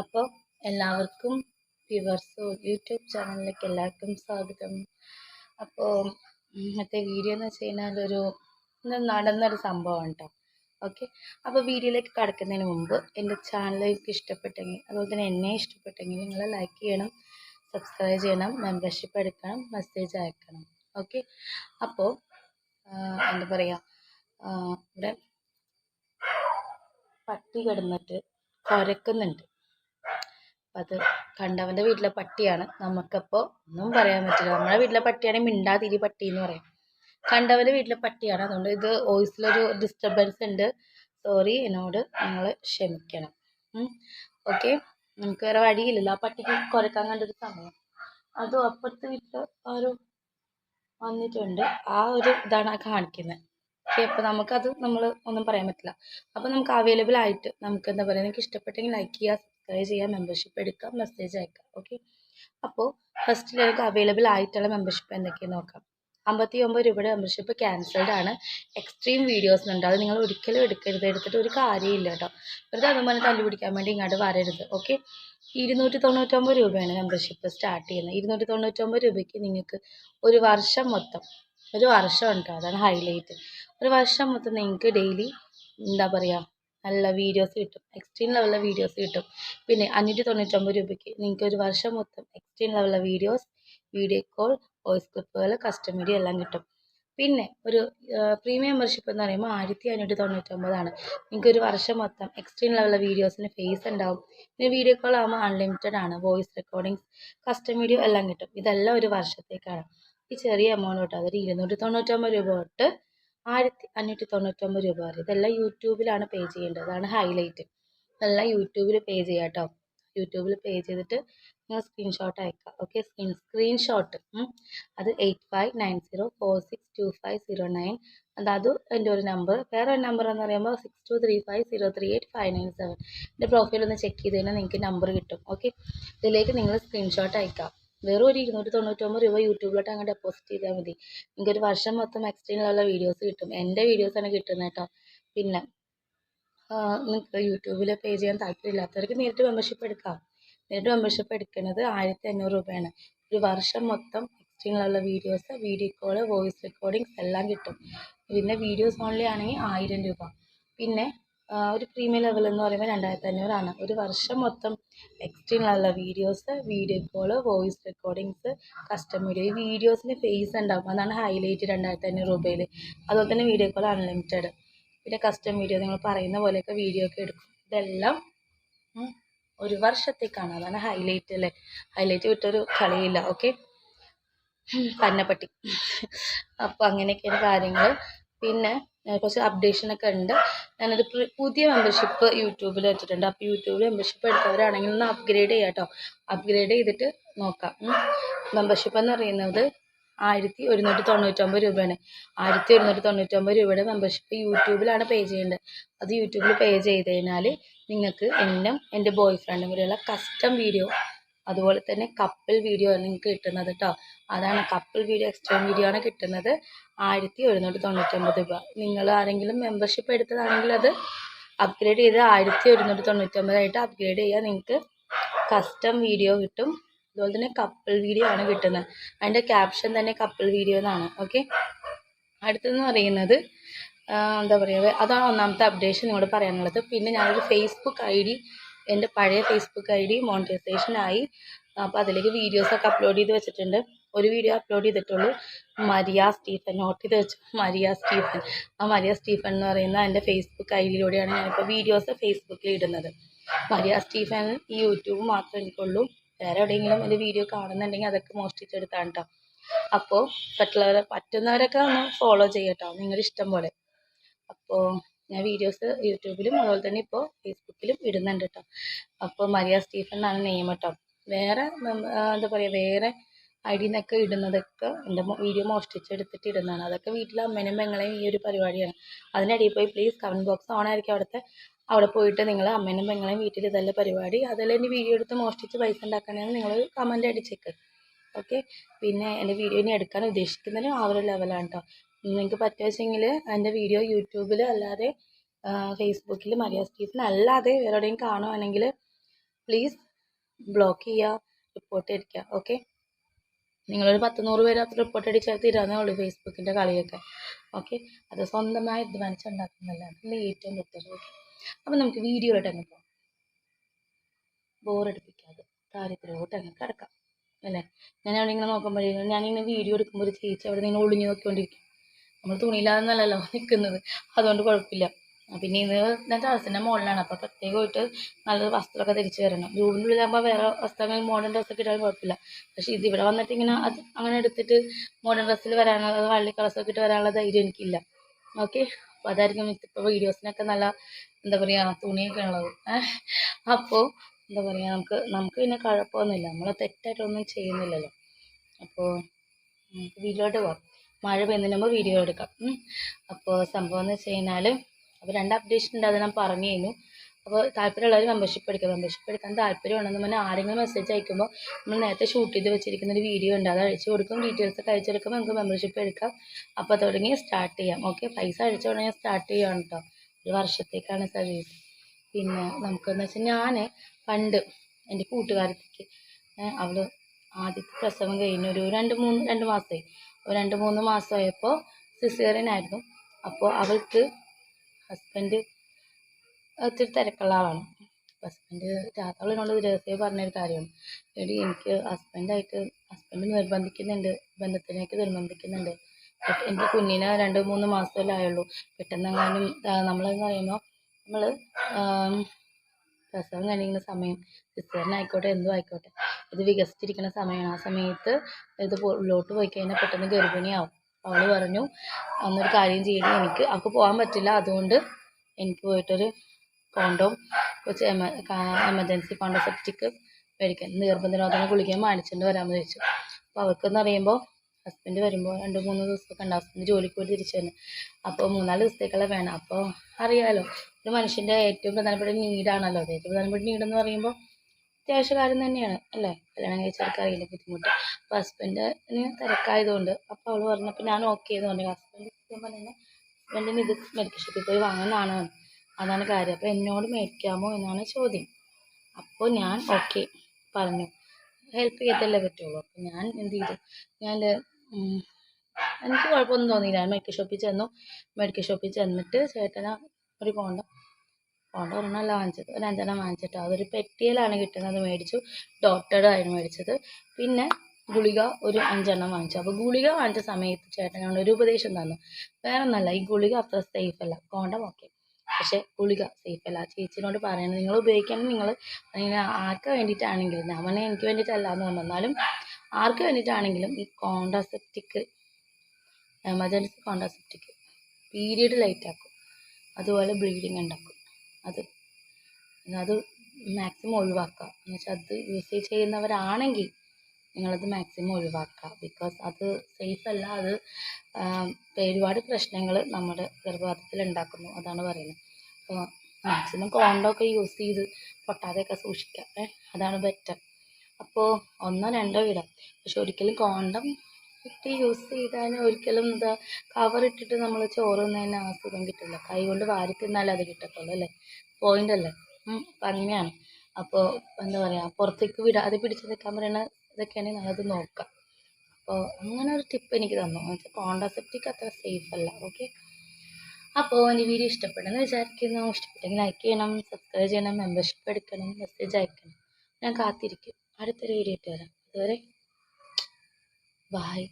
അപ്പോൾ എല്ലാവർക്കും വ്യൂവേഴ്സോ യൂട്യൂബ് ചാനലിലേക്ക് എല്ലാവർക്കും സ്വാഗതം. അപ്പോ ഇന്നത്തെ വീഡിയോ എന്ന് വെച്ച് കഴിഞ്ഞാൽ ഒരു നടന്നൊരു സംഭവം കേട്ടോ. ഓക്കെ അപ്പോൾ വീഡിയോയിലേക്ക് കടക്കുന്നതിന് മുമ്പ് എന്റെ നിങ്ങൾക്ക് ഇഷ്ടപ്പെട്ടെങ്കിൽ അതുപോലെ തന്നെ എന്നെ ഇഷ്ടപ്പെട്ടെങ്കിൽ നിങ്ങൾ ലൈക്ക് ചെയ്യണം സബ്സ്ക്രൈബ് ചെയ്യണം മെമ്പർഷിപ്പ് എടുക്കണം മെസ്സേജ് അയക്കണം. ഓക്കെ അപ്പോൾ എന്താ പറയാ ഇവിടെ പട്ടി കിടന്നിട്ട് കുരക്കുന്നുണ്ട്. അത് കണ്ടവന്റെ വീട്ടിലെ പട്ടിയാണ്. നമുക്കപ്പോൾ ഒന്നും പറയാൻ പറ്റില്ല. നമ്മളെ വീട്ടിലെ പട്ടിയാണെങ്കിൽ മിണ്ടാതിരി പട്ടി എന്ന് പറയും. കണ്ടവന്റെ വീട്ടിലെ പട്ടിയാണ്. അതുകൊണ്ട് ഇത് വോയിസിലൊരു ഡിസ്റ്റർബൻസ് ഉണ്ട്. സോറി എന്നോട് നിങ്ങൾ ക്ഷമിക്കണം. ഓക്കെ. നമുക്ക് വേറെ വഴിയില്ലല്ലോ. ആ പട്ടിക്ക് കുരക്കാൻ കണ്ടൊരു സമയം. അതും അപ്പുറത്തെ വീട്ടിൽ ആരോ വന്നിട്ടുണ്ട്. ആ ഒരു ഇതാണ് കാണിക്കുന്നത് ഓക്കെ അപ്പോൾ നമുക്കത് നമ്മൾ ഒന്നും പറയാൻ പറ്റില്ല. അപ്പോൾ നമുക്ക് അവൈലബിൾ ആയിട്ട് നമുക്ക് എന്താ പറയുക നിങ്ങൾക്ക് ഇഷ്ടപ്പെട്ടെങ്കിൽ ലൈക്ക് ചെയ്യുക സബ്സ്ക്രൈബ് ചെയ്യുക മെമ്പർഷിപ്പ് എടുക്കുക മെസ്സേജ് അയക്കുക. ഓക്കെ അപ്പോൾ ഫസ്റ്റ് നമുക്ക് അവൈലബിൾ ആയിട്ടുള്ള മെമ്പർഷിപ്പ് എന്തൊക്കെയാണ് നോക്കാം. അമ്പത്തി ഒമ്പത് രൂപയുടെ മെമ്പർഷിപ്പ് ക്യാൻസൽഡ് ആണ്. എക്സ്ട്രീം വീഡിയോസ് ഉണ്ട്. അത് നിങ്ങൾ ഒരിക്കലും എടുക്കരുത്. എടുത്തിട്ട് ഒരു കാര്യമില്ല കേട്ടോ. വെറുതെ അതുപോലെ തല്ലു പിടിക്കാൻ വേണ്ടി ഇങ്ങോട്ട് വരരുത്. ഓക്കെ ഇരുന്നൂറ്റി തൊണ്ണൂറ്റൊമ്പത് രൂപയാണ് മെമ്പർഷിപ്പ് സ്റ്റാർട്ട് ചെയ്യുന്നത്. ഇരുന്നൂറ്റി തൊണ്ണൂറ്റൊമ്പത് രൂപയ്ക്ക് നിങ്ങൾക്ക് ഒരു വർഷം മൊത്തം ഒരു വർഷം ഉണ്ട്? അതാണ് ഹൈലൈറ്റ് ഒരു വർഷം മൊത്തം നിങ്ങൾക്ക് ഡെയിലി എന്താ പറയുക നല്ല വീഡിയോസ് കിട്ടും. എക്സ്ട്രീം ലെവലിലെ വീഡിയോസ് കിട്ടും. പിന്നെ അഞ്ഞൂറ്റി തൊണ്ണൂറ്റൊമ്പത് രൂപയ്ക്ക് നിങ്ങൾക്ക് ഒരു വർഷം മൊത്തം എക്സ്ട്രീം ലെവലിലെ വീഡിയോസ് വീഡിയോ കോൾ വോയിസ് ക്ലിപ്പുകൾ കസ്റ്റം വീഡിയോ എല്ലാം കിട്ടും. പിന്നെ ഒരു പ്രീമിയം മെമ്പർഷിപ്പ് എന്ന് പറയുമ്പോൾ ആയിരത്തി അഞ്ഞൂറ്റി തൊണ്ണൂറ്റൊമ്പതാണ് നിങ്ങൾക്ക് ഒരു വർഷം മൊത്തം എക്സ്ട്രീം ലെവലിലെ വീഡിയോസിന് ഫേസ് ഉണ്ടാവും. പിന്നെ വീഡിയോ കോൾ ആകുമ്പോൾ അൺലിമിറ്റഡ് ആണ്. വോയിസ് റെക്കോർഡിങ്സ് കസ്റ്റം വീഡിയോ എല്ലാം കിട്ടും. ഇതെല്ലാം ഒരു വർഷത്തേക്കാണ്. ഈ ചെറിയ എമൗണ്ട് തൊട്ട് അതൊരു ഇരുന്നൂറ്റി തൊണ്ണൂറ്റൊമ്പത് രൂപ തൊട്ട് ആയിരത്തി അഞ്ഞൂറ്റി തൊണ്ണൂറ്റൊമ്പത് രൂപ വരെ ഇതെല്ലാം യൂട്യൂബിലാണ് പേ ചെയ്യേണ്ടത്. അതാണ് ഹൈലൈറ്റ് ഇതെല്ലാം യൂട്യൂബിൽ പേ ചെയ്യാം കേട്ടോ യൂട്യൂബിൽ പേ ചെയ്തിട്ട് നിങ്ങൾ സ്ക്രീൻഷോട്ട് അയക്കുക ഓക്കെ സ്ക്രീൻ സ്ക്രീൻഷോട്ട് അത് eight five nine zero four six two five zero nine അതായത് എന്റെ ഒരു നമ്പർ വേറെ ഒരു നമ്പർ എന്ന് പറയുമ്പോൾ six two three five zero three eight five nine seven എന്റെ പ്രൊഫൈൽ ഒന്ന് ചെക്ക് ചെയ്ത് കഴിഞ്ഞാൽ നിങ്ങൾക്ക് നമ്പർ കിട്ടും ഓക്കെ ഇതിലേക്ക് നിങ്ങൾ സ്ക്രീൻഷോട്ട് അയക്കാം വെറും ഒരു ഇരുന്നൂറ്റി തൊണ്ണൂറ്റൊമ്പത് രൂപ യൂട്യൂബിലോട്ട് അങ്ങ് ഡെപ്പോസിറ്റ് ചെയ്താൽ മതി. നിങ്ങൾക്ക് ഒരു വർഷം മൊത്തം എക്സ്ട്രീനിലുള്ള വീഡിയോസ് കിട്ടും. എന്റെ വീഡിയോസാണ് കിട്ടുന്നത് കേട്ടോ. പിന്നെ നിങ്ങൾക്ക് യൂട്യൂബിൽ പേ ചെയ്യാൻ താല്പര്യമില്ലാത്തവർക്ക് നേരിട്ട് മെമ്പർഷിപ്പ് എടുക്കാം. നേരിട്ട് മെമ്പർഷിപ്പ് എടുക്കുന്നത് ആയിരത്തി അഞ്ഞൂറ് രൂപയാണ്. ഒരു വർഷം മൊത്തം എക്സ്ട്രീമിലുള്ള videos video call voice recordings എല്ലാം കിട്ടും. പിന്നെ വീഡിയോസ് ഓൺലി ആണെങ്കിൽ ആയിരം രൂപ. പിന്നെ ഒരു പ്രീമിയം ലെവൽ എന്ന് പറയുമ്പോൾ രണ്ടായിരത്തി അഞ്ഞൂറാണ് ഒരു വർഷം മൊത്തം എക്സ്ട്രീമിലുള്ള videos video call voice recordings custom video ഈ വീഡിയോസിന് ഫേസ് ഉണ്ടാകും അതാണ് ഹൈലൈറ്റ് രണ്ടായിരത്തി അഞ്ഞൂറ് രൂപയിൽ അതുപോലെ തന്നെ വീഡിയോ കോൾ അൺലിമിറ്റഡ് പിന്നെ കസ്റ്റം വീഡിയോ നിങ്ങൾ പറയുന്ന പോലെയൊക്കെ വീഡിയോ ഒക്കെ എടുക്കും. ഇതെല്ലാം ഒരു വർഷത്തേക്കാണ്. അതാണ് ഹൈലൈറ്റ് അല്ലേ? ഹൈലൈറ്റ് വിട്ടൊരു കളിയില്ല. ഓക്കെ പന്നപ്പട്ടി അപ്പോൾ അങ്ങനെയൊക്കെയാണ് കാര്യങ്ങൾ പിന്നെ കുറച്ച് അപ്ഡേഷനൊക്കെ ഉണ്ട്. ഞാനൊരു പുതിയ മെമ്പർഷിപ്പ് യൂട്യൂബിൽ വെച്ചിട്ടുണ്ട്. അപ്പോൾ യൂട്യൂബിൽ മെമ്പർഷിപ്പ് എടുത്തവരാണെങ്കിൽ ഒന്ന് അപ്ഗ്രേഡ് ചെയ്യാം കേട്ടോ അപ്ഗ്രേഡ് ചെയ്തിട്ട് നോക്കാം. മെമ്പർഷിപ്പ് എന്ന് പറയുന്നത് ആയിരത്തി ഒരുന്നൂറ്റി തൊണ്ണൂറ്റൊമ്പത് രൂപയാണ്. ആയിരത്തി ഒരുന്നൂറ്റി തൊണ്ണൂറ്റൊമ്പത് രൂപയുടെ മെമ്പർഷിപ്പ് യൂട്യൂബിലാണ് പേ ചെയ്യേണ്ടത് അത് യൂട്യൂബിൽ പേ ചെയ്ത് കഴിഞ്ഞാൽ നിങ്ങൾക്ക് എന്നും എന്റെ ബോയ് ഫ്രണ്ടും കൂടെയുള്ള കസ്റ്റം വീഡിയോ അതുപോലെ തന്നെ കപ്പിൾ വീഡിയോ ആണ് നിങ്ങൾക്ക് കിട്ടുന്നത് കേട്ടോ അതാണ് കപ്പിൾ വീഡിയോ എക്സ്ട്രാ വീഡിയോ ആണ് കിട്ടുന്നത്. ആയിരത്തി ഒരുന്നൂറ്റി തൊണ്ണൂറ്റൊമ്പത് രൂപ. നിങ്ങൾ ആരെങ്കിലും മെമ്പർഷിപ്പ് എടുത്തതാണെങ്കിൽ അത് അപ്ഗ്രേഡ് ചെയ്ത് ആയിരത്തി ഒരുന്നൂറ്റി തൊണ്ണൂറ്റൊമ്പതായിട്ട് അപ്ഗ്രേഡ് ചെയ്യുക നിങ്ങൾക്ക് കസ്റ്റം വീഡിയോ കിട്ടും. അതുപോലെ തന്നെ കപ്പിൾ വീഡിയോ ആണ് കിട്ടുന്നത്. അതിന്റെ ക്യാപ്ഷൻ തന്നെ കപ്പിൾ വീഡിയോ എന്നാണ്. ഓക്കെ അടുത്തെന്ന് പറയുന്നത് എന്താ പറയുക അതാണ് ഒന്നാമത്തെ അപ്ഡേഷൻ നിങ്ങളോട് പറയാനുള്ളത്. പിന്നെ ഞാനൊരു ഫേസ്ബുക്ക് ഐ ഡി എന്റെ പഴയ ഫേസ്ബുക്ക് ഐ ഡി മോണിറ്റൈസേഷൻ ആയി. അപ്പോൾ അതിലേക്ക് വീഡിയോസൊക്കെ അപ്ലോഡ് ചെയ്ത് വെച്ചിട്ടുണ്ട്. ഒരു വീഡിയോ അപ്ലോഡ് ചെയ്തിട്ടുള്ളൂ. മരിയ സ്റ്റീഫൻ നോട്ട് ചെയ്ത് വെച്ചു. Maria Stephen. ആ മരിയ സ്റ്റീഫൻ എന്ന് പറയുന്ന എന്റെ ഫേസ്ബുക്ക് ഐ ഡിയിലൂടെയാണ് ഞാനിപ്പോൾ വീഡിയോസ് ഫേസ്ബുക്കിൽ ഇടുന്നത്. മരിയ സ്റ്റീഫൻ ഈ യൂട്യൂബ് മാത്രമേ എനിക്കുള്ളൂ. വേറെ എവിടെയെങ്കിലും എന്റെ വീഡിയോ കാണുന്നുണ്ടെങ്കിൽ അതൊക്കെ മോഷ്ടിച്ചെടുത്താണ് കേട്ടോ അപ്പോൾ പറ്റുള്ളവരെ പറ്റുന്നവരൊക്കെ ഒന്ന് ഫോളോ ചെയ്യട്ടോ നിങ്ങളുടെ ഇഷ്ടം പോലെ. അപ്പോൾ ഞാൻ വീഡിയോസ് യൂട്യൂബിലും അതുപോലെ തന്നെ ഇപ്പോൾ ഫേസ്ബുക്കിലും ഇടുന്നുണ്ട് കേട്ടോ അപ്പോൾ മരിയ സ്റ്റീഫൻ എന്നാണ് നെയിം കേട്ടോ വേറെ എന്താ പറയുക വേറെ ഡി നിന്നൊക്കെ ഇടുന്നതൊക്കെ എന്റെ വീഡിയോ മോഷ്ടിച്ചെടുത്തിട്ട് ഇടുന്നതാണ്. അതൊക്കെ വീട്ടിലെ അമ്മേനും പെങ്ങളെയും ഈ ഒരു പരിപാടിയാണ്. അതിനിടയിൽ പോയി പ്ലീസ് കമന്റ് ബോക്സ് ഓൺ ആയിരിക്കും അവിടുത്തെ അവിടെ പോയിട്ട് നിങ്ങൾ അമ്മേനും പെങ്ങളെയും വീട്ടിൽ ഇതല്ല പരിപാടി. അതെല്ലാം എന്റെ വീഡിയോ എടുത്ത് മോഷ്ടിച്ച് പൈസ ഉണ്ടാക്കണമെന്ന് നിങ്ങൾ കമന്റ് അടിച്ചേക്ക്. ഓക്കെ പിന്നെ എന്റെ വീഡിയോ ഇനി എടുക്കാൻ ഉദ്ദേശിക്കുന്നതിനും ആ ഒരു ലെവലാണ് കേട്ടോ നിങ്ങൾക്ക് പറ്റുവെച്ചെങ്കിൽ എന്റെ വീഡിയോ യൂട്യൂബിൽ അല്ലാതെ ഫേസ്ബുക്കിൽ മരിയ സ്റ്റീഫൻ അല്ലാതെ വേറെ കാണുവാണെങ്കിൽ പ്ലീസ് ബ്ലോക്ക് ചെയ്യുക റിപ്പോർട്ട് അടിക്കുക ഓക്കെ നിങ്ങളൊരു പത്ത് നൂറ് പേര് അത്ര റിപ്പോർട്ട് അടിച്ചാൽ തീരാന്നേ ഉള്ളൂ ഫേസ്ബുക്കിന്റെ കളിയൊക്കെ ഓക്കെ അത് സ്വന്തമായി അധ്വാനിച്ച് ഉണ്ടാക്കുന്നതല്ല? ഏറ്റവും ബെറ്റർ ഓക്കെ അപ്പം നമുക്ക് വീഡിയോയിലോട്ട് അങ്ങ് പോകാം ബോറടിപ്പിക്കാതെ കാര്യത്തിലോട്ട് അങ്ങ് കിടക്കാം അല്ലേ? ഞാൻ അവിടെ ഇങ്ങനെ നോക്കുമ്പോഴേ ഞാനിങ്ങനെ വീഡിയോ എടുക്കുമ്പോൾ ഒരു ചേച്ചി അവിടെ നിന്ന് ഒളിഞ്ഞു നോക്കിക്കൊണ്ടിരിക്കും. നമ്മൾ തുണിയില്ലാതെന്നല്ലല്ലോ നിൽക്കുന്നത് അതുകൊണ്ട് കുഴപ്പമില്ല. പിന്നെ ഇന്ന് ഞാൻ ടെറസിന്റെ മുകളിലാണ് അപ്പോൾ പ്രത്യേകമായിട്ട് നല്ല വസ്ത്രമൊക്കെ ധരിച്ച് വരണം. റൂമിന്റെ ഉള്ളിലാകുമ്പോൾ വേറെ വസ്ത്രങ്ങൾ മോഡേൺ ഡ്രസ്സൊക്കെ ഇട്ടാലും കുഴപ്പമില്ല. പക്ഷേ ഇത് ഇവിടെ വന്നിട്ട് ഇങ്ങനെ അത് അങ്ങനെ എടുത്തിട്ട് മോഡേൺ ഡ്രസ്സിൽ വരാനുള്ള വള്ളി ഒക്കെ ഇട്ട് വരാനുള്ള ധൈര്യം എനിക്കില്ല. ഓക്കെ? അപ്പോൾ അതായിരിക്കും ഇപ്പോൾ വീഡിയോസിനൊക്കെ നല്ല എന്താ പറയുക തുണിയൊക്കെ ഉള്ളത്. അപ്പോൾ എന്താ പറയുക നമുക്ക് നമുക്ക് പിന്നെ കുഴപ്പമൊന്നുമില്ല. നമ്മൾ തെറ്റായിട്ടൊന്നും ചെയ്യുന്നില്ലല്ലോ. അപ്പോൾ നമുക്ക് വീഡിയോട്ട് പോകാം മഴ പെയ്യുന്നതിന് മുമ്പ് വീഡിയോ എടുക്കാം. അപ്പോൾ സംഭവം എന്ന് വെച്ച് കഴിഞ്ഞാൽ അപ്പോൾ രണ്ട് അപ്ഡേഷൻ ഉണ്ട് അത് ഞാൻ പറഞ്ഞു കഴിഞ്ഞു അപ്പോൾ താല്പര്യമുള്ളവർ മെമ്പർഷിപ്പ് എടുക്കുക മെമ്പർഷിപ്പ് എടുക്കാൻ താല്പര്യം ഉണ്ടെന്ന് പറഞ്ഞാൽ ആരെങ്കിലും മെസ്സേജ് അയക്കുമ്പോൾ നമ്മൾ നേരത്തെ ഷൂട്ട് ചെയ്ത് വെച്ചിരിക്കുന്ന ഒരു വീഡിയോ ഉണ്ട്. അത് അഴിച്ചു കൊടുക്കും. ഡീറ്റെയിൽസ് ഒക്കെ അയച്ചെടുക്കുമ്പോൾ നമുക്ക് മെമ്പർഷിപ്പ് എടുക്കാം. അപ്പോൾ തുടങ്ങി സ്റ്റാർട്ട് ചെയ്യാം. ഓക്കെ പൈസ അഴിച്ചു ഉടനെ സ്റ്റാർട്ട് ചെയ്യാം കേട്ടോ ഒരു വർഷത്തേക്കാണ് സർവീസ് പിന്നെ നമുക്കെന്ന് വെച്ചാൽ ഞാൻ പണ്ട് എന്റെ കൂട്ടുകാരത്തേക്ക് അവൾ ആദ്യത്തെ പ്രസവം കഴിഞ്ഞൊരു രണ്ട് മൂന്ന് രണ്ട് മാസമായി. രണ്ട് മൂന്ന് മാസമായപ്പോൾ സിസേറിയനായിരുന്നു. അപ്പോൾ അവൾക്ക് ഹസ്ബൻഡ് ഒത്തിരി തിരക്കുള്ള ആളാണ്. ഹസ്ബൻഡ് രാത്രിയോട് രഹസ്യം പറഞ്ഞൊരു കാര്യമാണ്. എടി എനിക്ക് ഹസ്ബൻഡായിട്ട് ഹസ്ബൻഡ് നിർബന്ധിക്കുന്നുണ്ട് ബന്ധത്തിലേക്ക് നിർബന്ധിക്കുന്നുണ്ട്. എനിക്ക് കുഞ്ഞിന് രണ്ട് മൂന്ന് മാസമല്ലേ ആയുള്ളൂ. പെട്ടെന്നെങ്ങാനും നമ്മളെന്ന് പറയുമ്പോൾ നമ്മൾ പ്രസവം കഴിയുന്ന സമയം സിസേറിയനായിക്കോട്ടെ എന്തും ആയിക്കോട്ടെ. ഇത് വികസിച്ചിരിക്കുന്ന സമയമാണ്. ആ സമയത്ത് ഇത് ഉള്ളോട്ട് പോയി കഴിഞ്ഞാൽ പെട്ടെന്ന് ഗർഭിണിയാവും. അവൾ പറഞ്ഞു അന്നൊരു കാര്യം ചെയ്യണം എനിക്ക് അവൾക്ക് പോകാൻ പറ്റില്ല. അതുകൊണ്ട് എനിക്ക് പോയിട്ടൊരു കോണ്ടോം കുറച്ച് എമ എമർജൻസി കോണ്ടോസെപ്റ്റിക് മേടിക്കാൻ നിർബന്ധനിരോധന ഗുളികയും മേടിച്ചുകൊണ്ട് വരാമെന്ന് ചോദിച്ചു. അപ്പോൾ അവർക്കെന്ന് പറയുമ്പോൾ ഹസ്ബൻഡ് വരുമ്പോൾ രണ്ട് മൂന്ന് ദിവസമൊക്കെ ഉണ്ട്. ഹസ്ബൻഡ് ജോലിക്ക് പോയി തിരിച്ചു തന്നെ അപ്പോൾ മൂന്നാൽ ദിവസത്തേക്കുള്ള വേണം. അപ്പോൾ അറിയാമല്ലോ ഒരു മനുഷ്യന്റെ ഏറ്റവും പ്രധാനപ്പെട്ട നീഡാണല്ലോ അത്. ഏറ്റവും പ്രധാനപ്പെട്ട നീഡെന്ന് പറയുമ്പോൾ അത്യാവശ്യ കാര്യം തന്നെയാണ് അല്ലേ? കല്യാണം കഴിച്ചവർക്ക് അറിയില്ല ബുദ്ധിമുട്ട്. അപ്പോൾ ഹസ്ബൻഡിന് തിരക്കായതുകൊണ്ട് അപ്പോൾ അവൾ പറഞ്ഞപ്പോൾ ഞാൻ ഓക്കെ എന്ന് പറഞ്ഞു. ഹസ്ബൻഡ് സത്യം പറഞ്ഞാൽ ഹസ്ബൻഡിന് ഇത് മെഡിക്കൽ ഷോപ്പിൽ പോയി വാങ്ങുന്നതാണ്? അതാണ് കാര്യം. അപ്പോൾ എന്നോട് മേടിക്കാമോ എന്നാണ് ചോദ്യം. അപ്പോൾ ഞാൻ ഓക്കെ പറഞ്ഞു. ഹെൽപ്പ് ചെയ്തല്ലേ പറ്റുള്ളൂ. അപ്പോൾ ഞാൻ എന്ത് ചെയ്തു? ഞാൻ എനിക്ക് കുഴപ്പമൊന്നും തോന്നിയില്ല. മെഡിക്കൽ ഷോപ്പിൽ ചെന്നു. മെഡിക്കൽ ഷോപ്പിൽ ചെന്നിട്ട് ചേട്ടന് ഒരു കോണ്ടം കോണ്ടം ഒരെണ്ണമല്ല വാങ്ങിച്ചത്. ഒരു അഞ്ചെണ്ണം വാങ്ങിച്ചിട്ട് അതൊരു പെട്ടിയിലാണ് കിട്ടുന്നത് മേടിച്ചു. ഡോക്ടറുടെ ആയിരുന്നു മേടിച്ചത്. പിന്നെ ഗുളിക ഒരു അഞ്ചെണ്ണം വാങ്ങിച്ചു. അപ്പോൾ ഗുളിക വാങ്ങിച്ച സമയത്ത് ചേട്ടനോട് ഒരു ഉപദേശം തന്നു. വേറെ ഒന്നല്ല ഈ ഗുളിക അത്ര സേഫ് അല്ല. കോണ്ടം ഓക്കെ പക്ഷെ ഗുളിക സേഫ് അല്ല. ചേച്ചിനോട് പറയണം നിങ്ങൾ ഉപയോഗിക്കണം നിങ്ങൾ അങ്ങനെ ആർക്ക് വേണ്ടിയിട്ടാണെങ്കിലും പറഞ്ഞാൽ എനിക്ക് വേണ്ടിയിട്ടല്ല എന്ന് പറഞ്ഞാലും ആർക്ക് വേണ്ടിയിട്ടാണെങ്കിലും ഈ contraceptive emergency contraceptive period light ആക്കും. അതുപോലെ ബ്ലീഡിങ് ഉണ്ടാക്കും. അത് അത് മാക്സിമം ഒഴിവാക്കുക. എന്ന് വെച്ചാൽ അത് യൂസ് ചെയ്യുന്നവരാണെങ്കിൽ നിങ്ങളത് മാക്സിമം ഒഴിവാക്കുക. ബിക്കോസ് അത് സേഫ് അല്ല അത് ഒരുപാട് പ്രശ്നങ്ങൾ നമ്മുടെ ഗർഭപാത്രത്തിൽ ഉണ്ടാക്കുന്നു. അതാണ് പറയുന്നത്. അപ്പോൾ മാക്സിമം കോണ്ടൊക്കെ യൂസ് ചെയ്ത് പൊട്ടാതെയൊക്കെ സൂക്ഷിക്കുക. അതാണ് ബെറ്റർ അപ്പോൾ ഒന്നോ രണ്ടോ ഇടാം. പക്ഷെ ഒരിക്കലും കോണ്ടം ഇട്ട് യൂസ് ചെയ്താൽ ഒരിക്കലും എന്താ കവർ ഇട്ടിട്ട് നമ്മൾ ചോറ് തിന്നതിന് ആ സുഖം കിട്ടില്ല കൈ കൊണ്ട് വാരി തിന്നാലേ അത് കിട്ടത്തുള്ളൂ അല്ലേ? പോയിന്റ് അല്ലേ? അപ്പം അങ്ങനെയാണ് അപ്പോൾ എന്താ പറയുക പുറത്തേക്ക് വിടാതെ പിടിച്ച് നിൽക്കാൻ പറയുന്ന ഇതൊക്കെയാണെങ്കിൽ നമ്മളത് നോക്കാം. അപ്പോൾ അങ്ങനെ ഒരു ടിപ്പ് എനിക്ക് തന്നു. എന്നുവെച്ചാൽ കോണ്ടാസെപ്റ്റിക് അത്ര സേഫ് അല്ല. ഓക്കെ അപ്പോൾ എന്റെ വീഡിയോ ഇഷ്ടപ്പെടുന്നു വിചാരിക്കുന്നു. ഇഷ്ടപ്പെട്ടെങ്കിൽ ലൈക്ക് ചെയ്യണം സബ്സ്ക്രൈബ് ചെയ്യണം മെമ്പർഷിപ്പ് എടുക്കണം മെസ്സേജ് അയക്കണം. ഞാൻ കാത്തിരിക്കും. അടുത്തൊരു വീഡിയോ ഇട്ട് വരാം അതുവരെ ബായ്